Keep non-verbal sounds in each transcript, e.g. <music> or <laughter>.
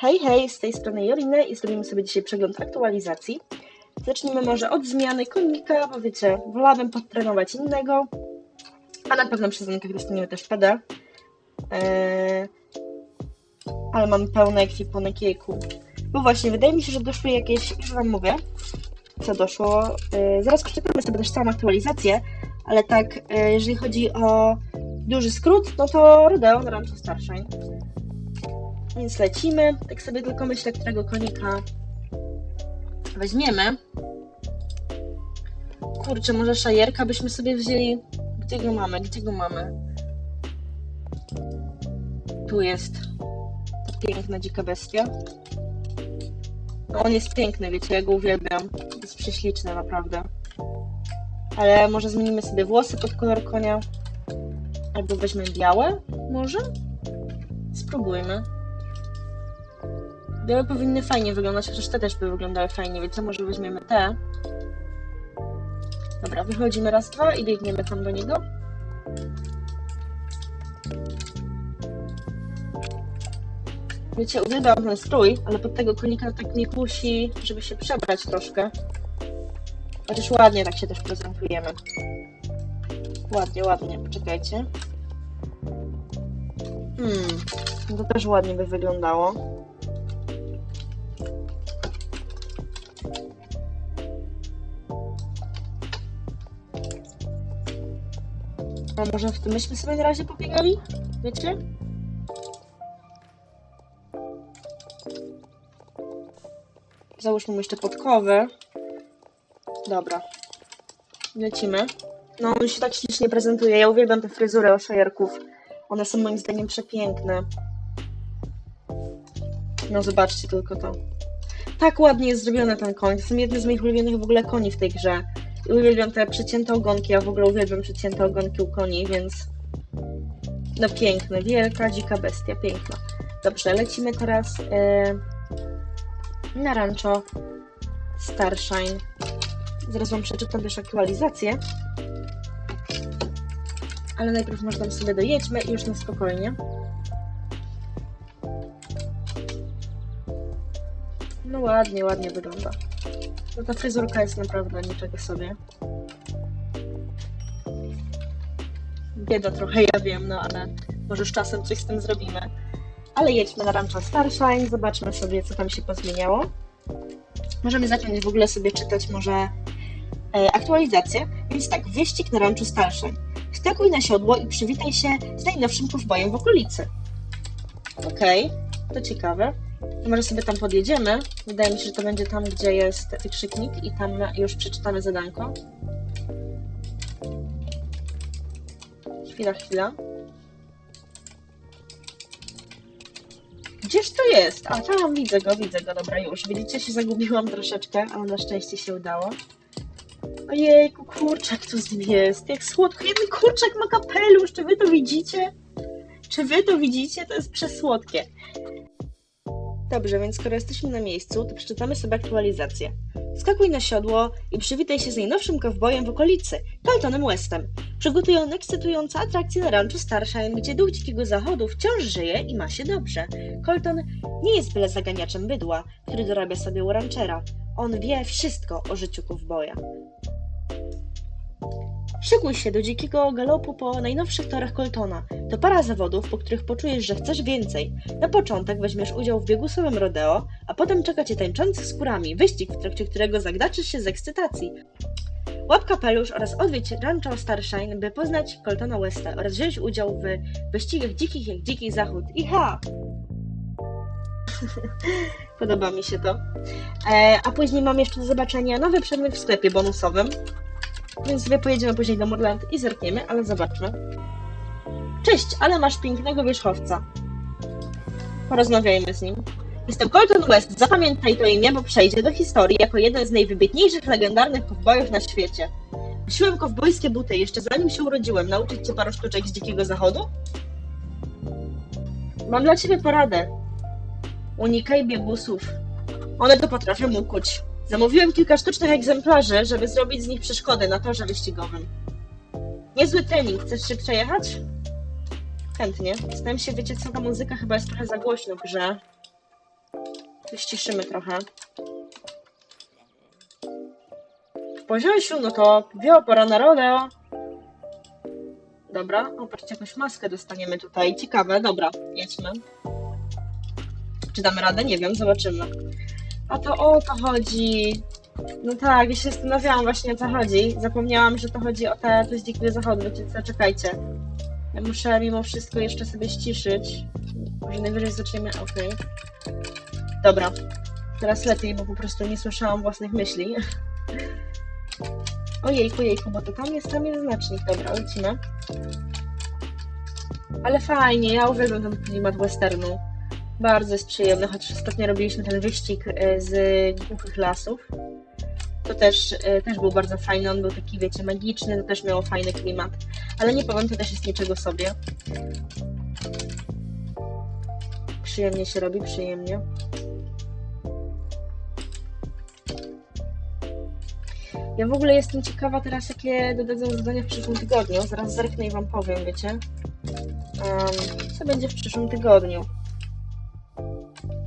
Hej, hej, z tej strony Joriny i zrobimy sobie dzisiaj przegląd aktualizacji. Zacznijmy może od zmiany konika, bo wiecie, wolałabym podtrenować innego, a na pewno przy zamkach dostaniemy też PD. Eee, ale mamy pełny ekwipunek jejku. Bo właśnie, wydaje mi się, że doszły jakieś, już wam mówię, co doszło. Eee, zaraz przeczytamy sobie też całą aktualizację, ale tak, eee, jeżeli chodzi o duży skrót, no to Rodeo na Rancho Starshine. Więc lecimy. Tak sobie tylko myślę, którego konika weźmiemy. Kurczę, może szajerka byśmy sobie wzięli. Gdzie go mamy? Gdzie go mamy? Tu jest ta piękna dzika bestia. No, on jest piękny, wiecie, ja go uwielbiam. Jest prześliczny, naprawdę. Ale może zmienimy sobie włosy pod kolor konia. Albo weźmy białe, może? Spróbujmy. Białe powinny fajnie wyglądać, chociaż te też by wyglądały fajnie, więc może weźmiemy te? Dobra, wychodzimy raz, dwa i biegniemy tam do niego. Wiecie, uwielbiam ten strój, ale pod tego konika tak mnie kusi, żeby się przebrać troszkę. Chociaż ładnie tak się też prezentujemy. Ładnie, ładnie, poczekajcie. Hmm, to też ładnie by wyglądało. A może w tym myśmy sobie na razie pobiegali? Wiecie? Załóżmy jeszcze podkowę. Dobra. Lecimy. No, on się tak ślicznie prezentuje. Ja uwielbiam te fryzury oszajerków. One są moim zdaniem przepiękne. No, zobaczcie tylko to. Tak ładnie jest zrobiony ten koń. To są jedne z moich ulubionych w ogóle koni w tej grze. Uwielbiam te przecięte ogonki. Ja w ogóle uwielbiam przecięte ogonki u koni, więc. No piękne. Wielka, dzika bestia. Piękna. Dobrze, lecimy teraz yy, na rancho Starshine. Zaraz wam przeczytam też aktualizację. Ale najpierw może tam sobie dojedźmy i już na spokojnie. No ładnie, ładnie wygląda. No ta fryzurka jest naprawdę niczego sobie. Bieda trochę, ja wiem, no ale może z czasem coś z tym zrobimy. Ale jedźmy na Rancho Starshine, zobaczmy sobie, co tam się pozmieniało. Możemy zacząć w ogóle sobie czytać może e, aktualizację. Więc tak, wyścig na Rancho Starshine. Wskakuj na siodło i przywitaj się z najnowszym kowbojem w okolicy. Okej, to ciekawe. Może sobie tam podjedziemy. Wydaje mi się, że to będzie tam, gdzie jest wykrzyknik i tam już przeczytamy zadanko. Chwila, chwila. Gdzież to jest? A tam widzę go, widzę go, dobra już. Widzicie, się zagubiłam troszeczkę, ale na szczęście się udało. Ojejku, kurczak tu z nim jest. Jak słodko. Jeden kurczak ma kapelusz. Czy wy to widzicie? Czy wy to widzicie? To jest przesłodkie. Dobrze, więc skoro jesteśmy na miejscu, to przeczytamy sobie aktualizację. Skakuj na siodło i przywitaj się z najnowszym kowbojem w okolicy, Coltonem Westem. Przygotują ekscytujące atrakcje na ranczu Starshine, gdzie duch dzikiego zachodu wciąż żyje i ma się dobrze. Colton nie jest byle zaganiaczem bydła, który dorabia sobie u ranchera. On wie wszystko o życiu kowboja. Szykuj się do dzikiego galopu po najnowszych torach Coltona. To para zawodów, po których poczujesz, że chcesz więcej. Na początek weźmiesz udział w biegusowym rodeo, a potem czeka cię tańczący z kurami, wyścig, w trakcie którego zagdaczysz się z ekscytacji. Łap kapelusz oraz odwiedź Rancho Starshine, by poznać Coltona Westa oraz wziąć udział w wyścigach dzikich jak dziki zachód. Iha! <laughs> Podoba mi się to. E, a później mam jeszcze do zobaczenia nowy przedmiot w sklepie bonusowym. Więc sobie pojedziemy później do Morland i zerkniemy, ale zobaczmy. Cześć, ale masz pięknego wierzchowca. Porozmawiajmy z nim. Jestem Colton West, zapamiętaj to imię, bo przejdzie do historii jako jeden z najwybitniejszych legendarnych kowbojów na świecie. Nosiłem kowbojskie buty jeszcze zanim się urodziłem. Nauczyć cię paru sztuczek z dzikiego zachodu? Mam dla ciebie poradę. Unikaj biegusów. One to potrafią ukuć. Zamówiłem kilka sztucznych egzemplarzy, żeby zrobić z nich przeszkody na torze wyścigowym. Niezły trening, chcesz się przejechać? Chętnie. Zastanawiam się, wiecie co, ta muzyka chyba jest trochę za głośno w grze. Tu ściszymy trochę. Poziosiu, no to wio, pora na rodeo. Dobra, o, patrzcie, jakąś maskę dostaniemy tutaj. Ciekawe, dobra, jedźmy. Czy damy radę? Nie wiem, zobaczymy. A to o to chodzi. No tak, ja się zastanawiałam właśnie o co chodzi. Zapomniałam, że to chodzi o te, te z dzikiego zachodu. Wiecie co, czekajcie. Ja muszę mimo wszystko jeszcze sobie ściszyć. Może najwyżej zaczniemy, okej. Dobra, teraz lepiej, bo po prostu nie słyszałam własnych myśli. <laughs> Ojejku, jejku, bo to tam jest, tam jest znacznik. Dobra, lecimy. Ale fajnie, ja uwielbiam ten klimat westernu. Bardzo jest przyjemny, choć ostatnio robiliśmy ten wyścig e, z głuchych lasów. To też, e, też był bardzo fajny, on był taki, wiecie, magiczny, to też miało fajny klimat. Ale nie powiem, to też jest niczego sobie. Przyjemnie się robi, przyjemnie. Ja w ogóle jestem ciekawa teraz, jakie dodadzą zadania w przyszłym tygodniu. Zaraz zerknę i wam powiem, wiecie. Um, co będzie w przyszłym tygodniu?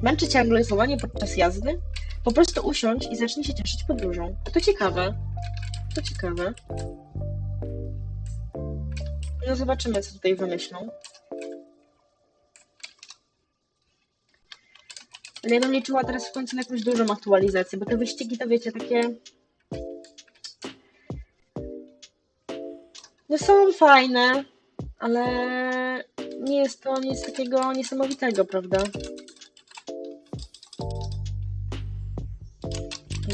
Męczy cię angloizowanie podczas jazdy? Po prostu usiądź i zacznij się cieszyć podróżą. To ciekawe. To ciekawe. No zobaczymy, co tutaj wymyślą. Ale ja bym liczyła teraz w końcu na jakąś dużą aktualizację, bo te wyścigi to wiecie, takie... No są fajne, ale nie jest to nic takiego niesamowitego, prawda?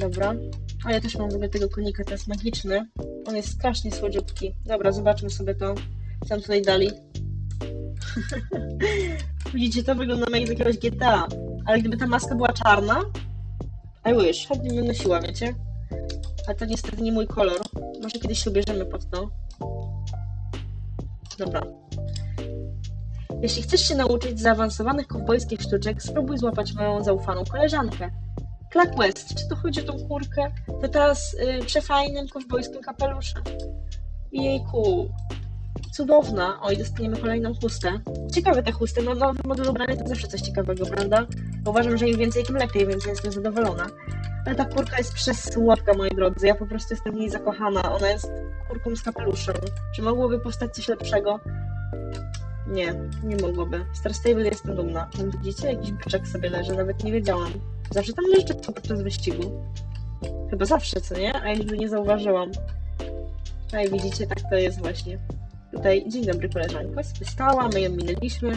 Dobra. A ja też mam w ogóle tego konika, jest magiczny. On jest strasznie słodziutki. Dobra, zobaczmy sobie to, nam tutaj dali. <laughs> Widzicie, to wygląda jak z jakiegoś GTA. Ale gdyby ta maska była czarna, I wish, chętnie bym nosiła, wiecie? Ale to niestety nie mój kolor. Może kiedyś się ubierzemy pod to. Dobra. Jeśli chcesz się nauczyć zaawansowanych kowbojskich sztuczek, spróbuj złapać moją zaufaną koleżankę. Clark West, czy to chodzi o tą kurkę? To ta z y, przefajnym kowbojskim kapeluszem. Jejku, cudowna. Oj, dostaniemy kolejną chustę. Ciekawe te chusty, no nowy model ubrany to zawsze coś ciekawego, prawda? Uważam, że im więcej, tym lepiej, więc jestem zadowolona. Ale ta kurka jest przesłodka, moi drodzy. Ja po prostu jestem w niej zakochana. Ona jest kurką z kapeluszem. Czy mogłoby powstać coś lepszego? Nie, nie mogłoby. Star Stable jestem dumna. Tam widzicie, jakiś byczek sobie leży, nawet nie wiedziałam. Zawsze tam leży podczas wyścigu. Chyba zawsze, co nie? A ja nigdy nie zauważyłam. A i widzicie, tak to jest właśnie. Tutaj, dzień dobry koleżanko, stała, my ją minęliśmy.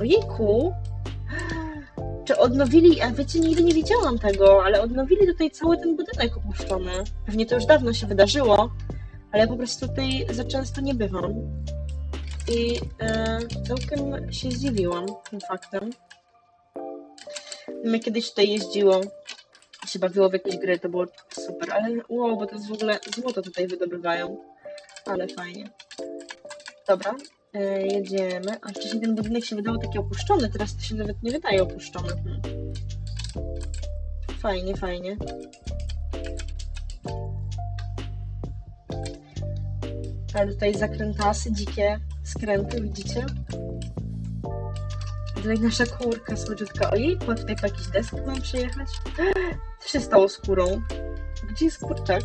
Ojejku! Czy odnowili, a wiecie, nigdy nie widziałam tego, ale odnowili tutaj cały ten budynek opuszczony. Pewnie to już dawno się wydarzyło, ale po prostu tutaj za często nie bywam. I e, całkiem się zdziwiłam tym faktem. My kiedyś tutaj jeździło, się bawiło w jakieś gry, to było super, ale wow, bo to jest w ogóle złoto tutaj wydobywają. Ale fajnie. Dobra, e, jedziemy. A wcześniej ten budynek się wydawał taki opuszczony, teraz to się nawet nie wydaje opuszczony. Hmm. Fajnie, fajnie. Ale tutaj zakrętasy, dzikie skręty, widzicie? Tutaj nasza kurka słodziutka. Ojej, a tutaj po jakiś desk mam przyjechać? Co <gasps> się stało z kurą? Gdzie jest kurczak?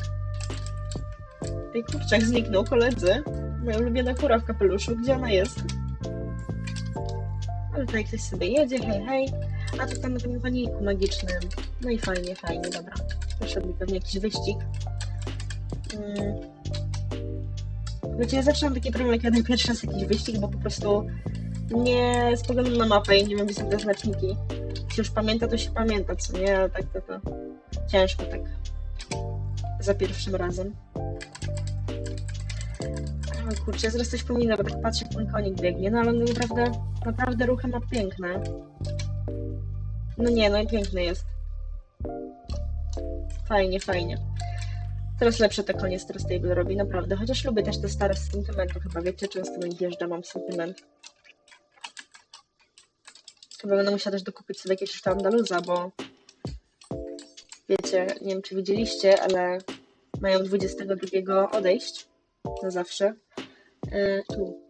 Tej kurczak zniknął, koledzy. Moja ulubiona kura w kapeluszu. Gdzie ona jest? Ale tutaj ktoś sobie jedzie, hej, hej. A tu tam na tym waniku magicznym. No i fajnie, fajnie, dobra. Poszedł mi pewnie jakiś wyścig. Mm. Wiecie, ja zawsze mam taki problem, jak jadę pierwszy raz jakiś wyścig, bo po prostu nie spoglądam na mapę i nie wiem, gdzie są te znaczniki. Się już pamięta, to się pamięta, co nie? Ale tak to, to ciężko tak za pierwszym razem. O kurczę, zaraz coś pominę, bo tak patrzę, jak ten konik biegnie, no ale on naprawdę, naprawdę ruchy ma piękne. No nie, no i piękny jest. Fajnie, fajnie. Teraz lepsze te konie Star Stable robi, naprawdę. Chociaż lubię też te stare z sentymentu, chyba wiecie, często na nich jeżdżę, mam sentyment. Chyba będę musiała też dokupić sobie jakiegoś tam Andaluza, bo wiecie, nie wiem czy widzieliście, ale mają 22 odejść na zawsze. Yy, tu.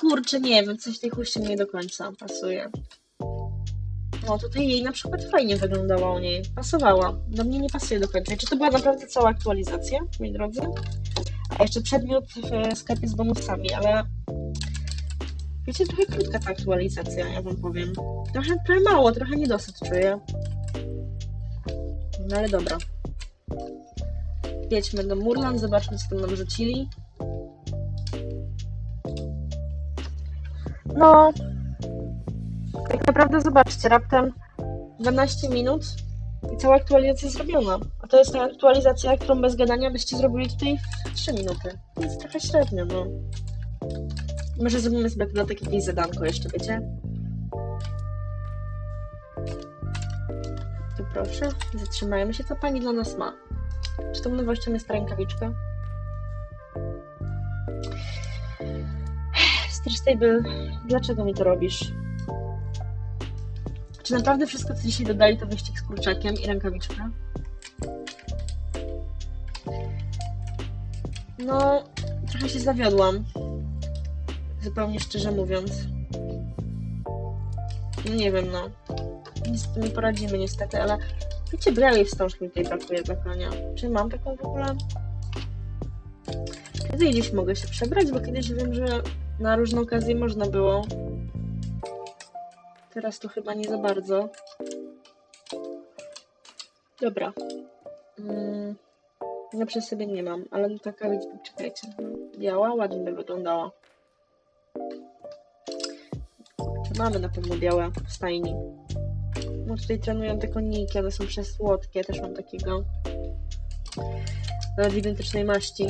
kurczę, nie wiem, coś tej chuście nie do końca pasuje. No tutaj jej na przykład fajnie wyglądała u niej, pasowała. Do mnie nie pasuje do końca. Czy to była naprawdę cała aktualizacja, moi drodzy? A jeszcze przedmiot w sklepie z bonusami, ale wiecie, trochę krótka ta aktualizacja, ja wam powiem. Trochę, trochę mało, trochę niedosyt czuję. No ale dobra. Jedźmy do Murland, zobaczmy co tam nam rzucili. No, tak naprawdę zobaczcie, raptem 12 minut i cała aktualizacja zrobiona. A to jest ta aktualizacja, którą bez gadania byście zrobili tutaj w 3 minuty. Więc trochę średnio, no. Może zrobimy sobie dodatek jakieś zadanko jeszcze, wiecie? Tu proszę, zatrzymajmy się, co pani dla nas ma. Czy tą nowością jest rękawiczka? Stretch Table, dlaczego mi to robisz? Czy naprawdę wszystko, co dzisiaj dodali, to wyścig z kurczakiem i rękawiczka? No, trochę się zawiodłam. Zupełnie szczerze mówiąc. No nie wiem, no. Nic nie poradzimy niestety, ale wiecie, białej wstążki mi tutaj brakuje dla konia. Czy mam taką w ogóle? Kiedy gdzieś mogę się przebrać, bo kiedyś wiem, że na różne okazje można było. Teraz to chyba nie za bardzo. Dobra. Mm, no przy sobie nie mam, ale taka, widzicie, czekajcie. Biała ładnie by wyglądała. Mamy na pewno białe w stajni? No tutaj trenują te koniki, one są przesłodkie, też mam takiego. Nawet identycznej maści.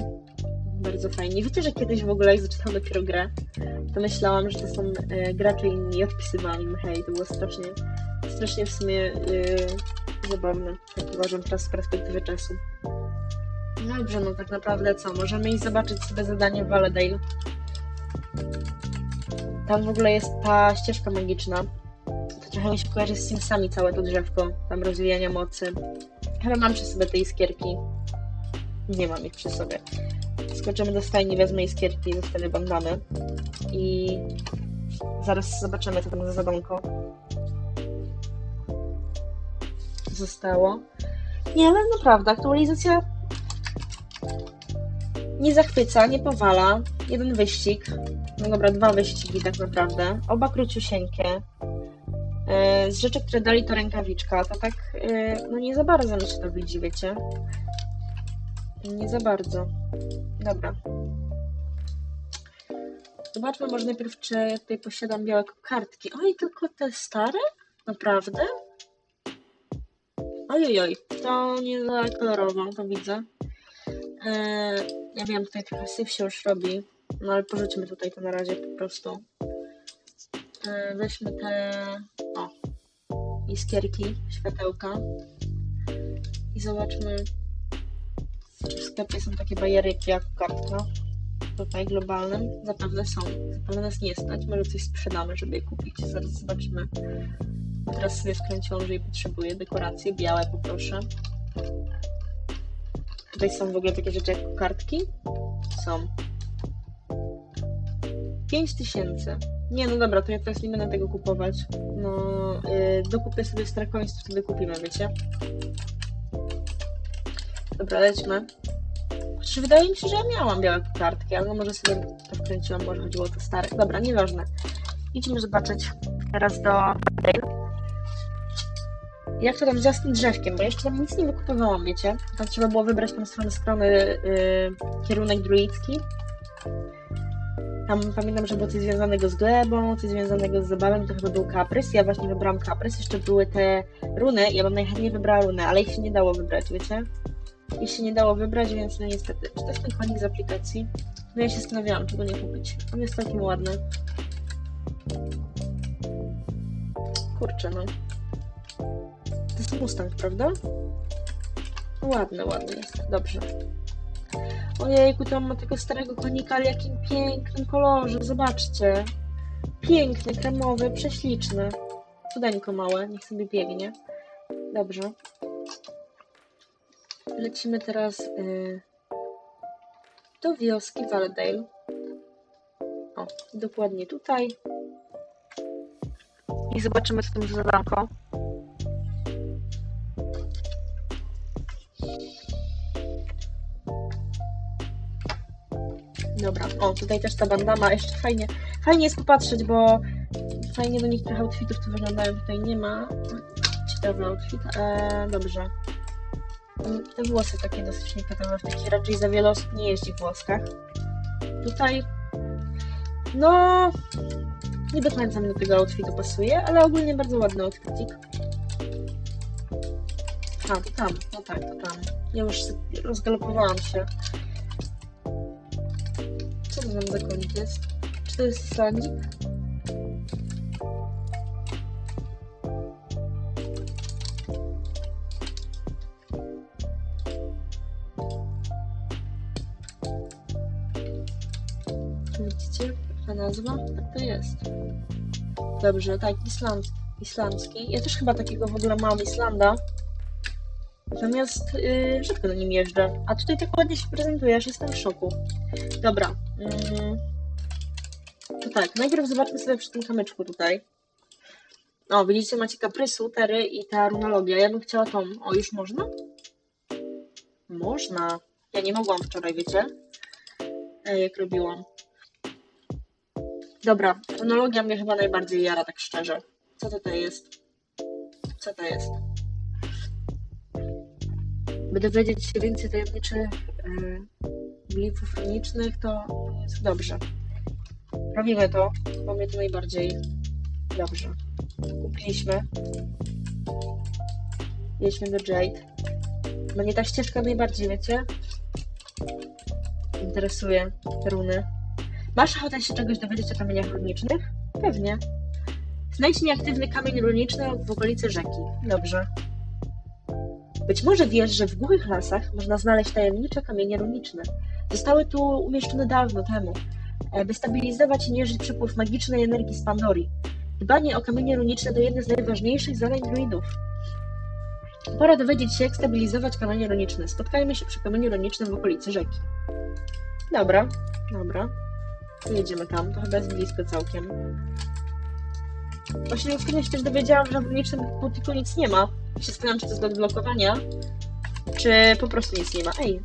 Bardzo fajnie. Wiecie, że kiedyś w ogóle, jak zaczynałam dopiero grę, to myślałam, że to są e, gracze inni i odpisywali mi hej, to było strasznie, strasznie w sumie e, zabawne, jak uważam teraz z perspektywy czasu. No dobrze, no tak naprawdę co? Możemy iść zobaczyć sobie zadanie w Valedale. Tam w ogóle jest ta ścieżka magiczna. To trochę mi się kojarzy z Simsami całe to drzewko, tam rozwijania mocy. Chyba mam przy sobie te iskierki. Nie mam ich przy sobie. Skoczymy do stajni, wezmę iskierki i zostawię bandamy. I zaraz zobaczymy, co tam za zadanko zostało. Nie, ale naprawdę, aktualizacja nie zachwyca, nie powala. Jeden wyścig. No dobra, dwa wyścigi tak naprawdę. Oba króciusieńkie. E, Z rzeczy, które dali to rękawiczka, to tak, e, no nie za bardzo mi się to widzi, wiecie. Nie za bardzo. Dobra. Zobaczmy może najpierw, czy ja tutaj posiadam białe kartki. Oj, tylko te stare? Naprawdę? Ojojoj, to nie za kolorowo, to widzę. Eee, ja wiem, tutaj trochę syf się już robi, no ale porzućmy tutaj to na razie po prostu. Eee, weźmy te, o, iskierki, światełka i zobaczmy, w sklepie są takie bajeryki jak kartka. Tutaj globalnym zapewne są. Zapewne nas nie stać, może coś sprzedamy, żeby je kupić. Zaraz zobaczymy. Teraz sobie wkręciłam, że je potrzebuję. Dekoracje białe poproszę. Tutaj są w ogóle takie rzeczy jak kartki. Są. 5000. Nie, no dobra, to ja teraz nie będę tego kupować. No, yy, dokupię sobie to wtedy kupimy, wiecie? Dobra, lećmy. Chociaż wydaje mi się, że ja miałam białe kartki, ale no może sobie to wkręciłam, może chodziło o to stare. Dobra, nieważne. Idźmy zobaczyć teraz do jak to tam z jasnym drzewkiem, bo jeszcze tam nic nie wykupowałam, wiecie? Tam trzeba było wybrać tą stronę strony yy, kierunek druicki. Tam pamiętam, że było coś związanego z glebą, coś związanego z zabawem, to chyba był kaprys. Ja właśnie wybrałam kaprys. Jeszcze były te runy, ja bym najchętniej wybrała runy, ale ich się nie dało wybrać, wiecie? Ich się nie dało wybrać, więc no niestety. Czy to jest ten konik z aplikacji? No ja się zastanawiałam, czego nie kupić. On jest całkiem ładny. Kurczę, no. To jest Mustang, prawda? Ładny, ładny jest. Dobrze. Ojejku, tam ma tego starego konika, ale jakim pięknym kolorze, zobaczcie. Piękny, kremowy, prześliczny. Cudeńko małe, niech sobie biegnie. Dobrze. Lecimy teraz y, do wioski Valedale. O, dokładnie tutaj. I zobaczymy, co tam za zadanko. Dobra, o, tutaj też ta bandama, jeszcze fajnie, fajnie jest popatrzeć, bo fajnie do nich trochę outfitów tu wyglądają, tutaj nie ma. Ciekawy outfit, eee, dobrze. Te włosy takie dosyć niekatowe, w takich raczej za wiele osób nie jeździ w włoskach. Tutaj, no, nie do końca mi do tego outfitu pasuje, ale ogólnie bardzo ładny outfitik. To tam, no tak, to tam. Ja już rozgalopowałam się. Co to nam za konik jest? Czy to jest sanik? Widzicie? Ta nazwa? Tak to jest. Dobrze, tak, island, islandzki. Ja też chyba takiego w ogóle mam, Islanda. Natomiast yy, rzadko na nim jeżdżę. A tutaj tak ładnie się prezentuje, aż jestem w szoku. Dobra. Mm. To tak, najpierw zobaczmy sobie przy tym kamyczku tutaj. O, widzicie, macie kaprysu, tery i ta runologia. Ja bym chciała tą. O, już można? Można. Ja nie mogłam wczoraj, wiecie? E, jak robiłam. Dobra, runologia mnie chyba najbardziej jara, tak szczerze. Co to to jest? Co to jest? Będę wiedzieć więcej tajemniczych yy, glifów to jest dobrze. Robimy to, bo mnie to najbardziej dobrze. Kupiliśmy. Jedźmy do Jade. Mnie ta ścieżka najbardziej, wiecie? Interesuje te runy. Masz ochotę się czegoś dowiedzieć o kamieniach runicznych? Pewnie. Znajdź nieaktywny kamień runiczny w okolicy rzeki. Dobrze. Być może wiesz, że w głuchych lasach można znaleźć tajemnicze kamienie runiczne. Zostały tu umieszczone dawno temu, e, by stabilizować i mierzyć przepływ magicznej energii z Pandorii. Dbanie o kamienie runiczne to jedne z najważniejszych zadań druidów. Pora dowiedzieć się, jak stabilizować kamienie runiczne. Spotkajmy się przy kamieniu runicznym w okolicy rzeki. Dobra, dobra. Jedziemy tam, to chyba jest blisko całkiem. Właśnie ostatnio się też dowiedziałam, że w runicznym butiku nic nie ma. Ja się zastanawiam, czy to jest do odblokowania, czy po prostu nic nie ma. Ej.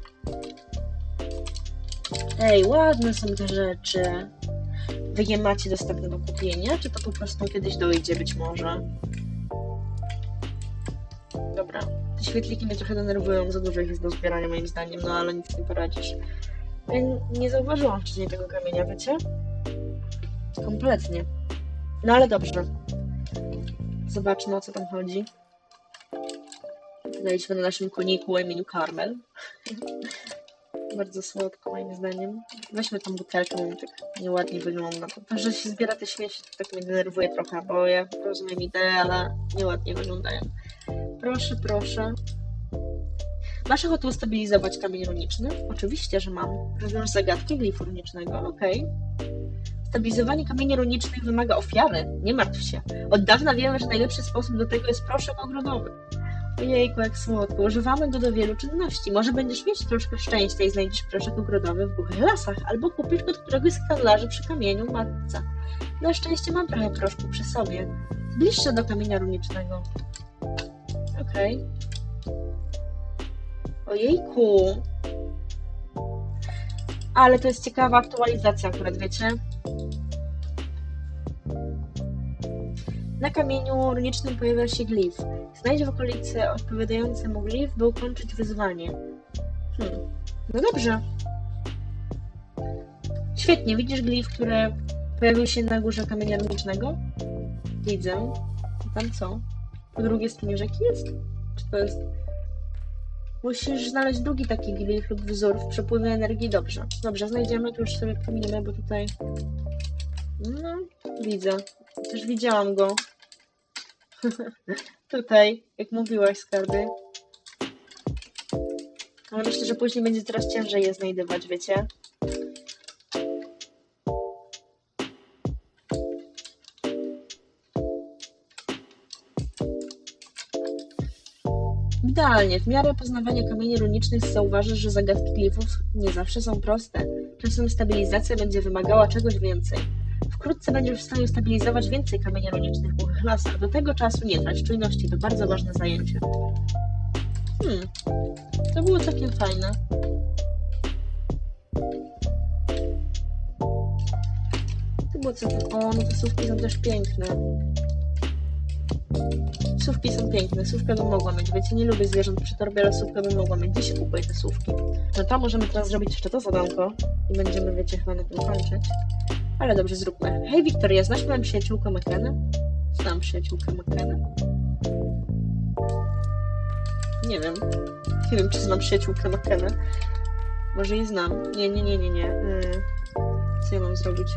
Ej, ładne są te rzeczy. Wy je macie dostępne do kupienia, czy to po prostu kiedyś dojdzie być może? Dobra. Te świetliki mnie trochę denerwują, za dużo ich jest do zbierania moim zdaniem, no ale nic nie poradzisz. Ja nie zauważyłam wcześniej tego kamienia, wiecie? Kompletnie. No ale dobrze. Zobaczmy o co tam chodzi. Znajdźmy na naszym koniku Emiliu Carmel. <laughs> Bardzo słodko moim zdaniem. Weźmy tą butelkę, bo tak nieładnie wygląda. To, że się zbiera te śmieci, to tak mnie denerwuje trochę, bo ja rozumiem ideę, ale nieładnie wyglądają. Proszę, proszę. Masz ochotę ustabilizować kamień runiczny? Oczywiście, że mam. Rozwiąż zagadki glifu runicznego, okej. Stabilizowanie kamieni runicznych wymaga ofiary. Nie martw się. Od dawna wiemy, że najlepszy sposób do tego jest proszek ogrodowy. Ojejku, jak słodko. Używamy go do wielu czynności. Może będziesz mieć troszkę szczęścia i znajdziesz proszek ogrodowy w głuchych lasach, albo kupisz go od któregoś z handlarzy przy kamieniu matce. Na szczęście mam trochę proszku przy sobie. Zbliż się do kamienia runicznego. Okej. Ojejku. Ale to jest ciekawa aktualizacja akurat, wiecie? Na kamieniu runicznym pojawia się glif. Znajdź w okolicy odpowiadający mu glif, by ukończyć wyzwanie. Hmm. No dobrze. Świetnie, widzisz glif, który pojawił się na górze kamienia runicznego? Widzę. Tam co? Po drugiej stronie rzeki jest? Czy to jest... Musisz znaleźć drugi taki glif lub wzór w przepływie energii. Dobrze. Dobrze, znajdziemy, to już sobie pominimy, bo tutaj... No, widzę. Też widziałam go. <laughs> Tutaj, jak mówiłaś, skarby. Ale myślę, że później będzie coraz ciężej je znajdywać, wiecie? Idealnie. W miarę poznawania kamieni runicznych zauważysz, że zagadki glifów nie zawsze są proste. Czasem stabilizacja będzie wymagała czegoś więcej. Wkrótce będziesz w stanie stabilizować więcej kamienia runicznych w głuchych lasach. Do tego czasu nie trać czujności, to bardzo ważne zajęcie. Hmm, to było całkiem fajne. To było całkiem... O, no te słówki są też piękne. Słówki są piękne, słówkę bym mogła mieć. Wiecie, nie lubię zwierząt przy torbie, ale słówkę bym mogła mieć. Gdzie się kupuje te słówki? No to możemy teraz zrobić jeszcze to zadanko i będziemy, wiecie, chyba na tym kończyć. Ale dobrze, zróbmy. Hej, Wiktoria, znasz moją przyjaciółkę McKenna? Znam przyjaciółkę McKenna. Nie wiem. Nie wiem, czy znam przyjaciółkę McKenna. Może jej znam. Nie, nie, nie, nie, nie. Yy, co ja mam zrobić?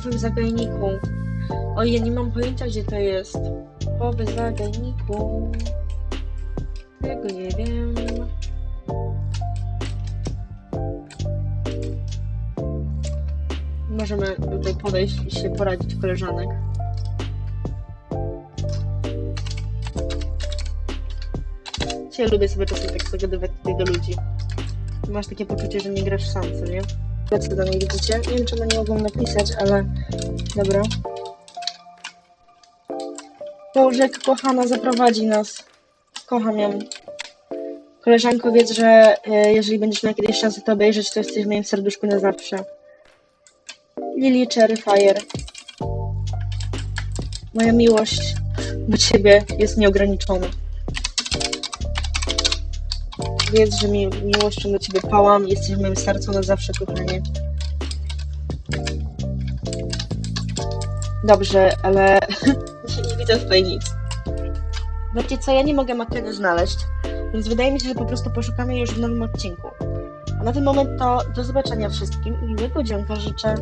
W zagajniku. Oj, ja nie mam pojęcia, gdzie to jest. W zagajniku. Tego nie wiem. Możemy tutaj podejść i się poradzić koleżanek. Ja lubię sobie czasem tak zagadywać tutaj do ludzi. Masz takie poczucie, że nie grasz sam, co nie? Co do niej widzicie? Nie wiem, czy nie mogą napisać, ale dobra. Bożek, kochana, zaprowadzi nas. Kocham ją. Koleżanko, wiedz, że e, jeżeli będziesz miała kiedyś szansę to obejrzeć, to jesteś w moim serduszku na zawsze. Lily Cherry Fire. Moja miłość do ciebie jest nieograniczona. Wiedz, że mi, miłością do ciebie pałam, jesteś w moim sercu na zawsze, kochanie. Dobrze, ale <laughs> nie widzę tutaj nic. Wiecie co, ja nie mogę Makeny znaleźć, więc wydaje mi się, że po prostu poszukamy jej już w nowym odcinku. A na ten moment to do zobaczenia wszystkim i miłego dzionka życzę.